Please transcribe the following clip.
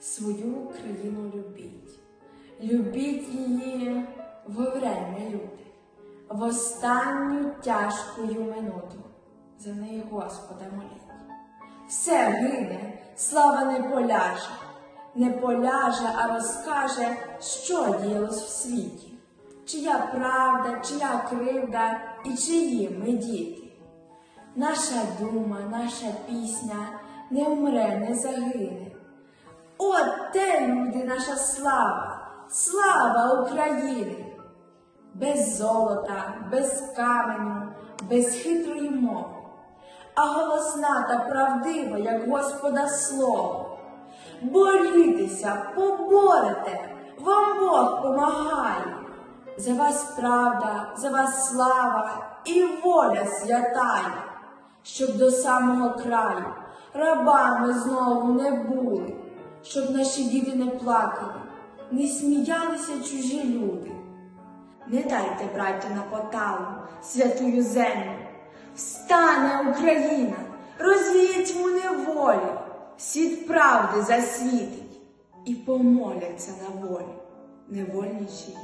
свою країну любіть. Любіть її во время люди, в останню тяжкую минуту. За неї Господа моліть. Все гине, слава не поляже, не поляже, а розкаже, що діялось в світі, чия правда, чия кривда і чиї ми діти. Наша дума, наша пісня не вмре, не загине. От те, люди, наша слава, слава України! Без золота, без каменю, без хитрої мови, а голосна та правдива, як Господа слово. Борітеся, поборете, вам Бог помагає. За вас правда, за вас слава і воля святая, щоб до самого краю рабами знову не були, щоб наші діти не плакали, не сміялися чужі люди. Не дайте, браття, на поталу святую землю. Встане Україна, розвіє неволі, світ правди засвітить і помоляться на волі невольничі.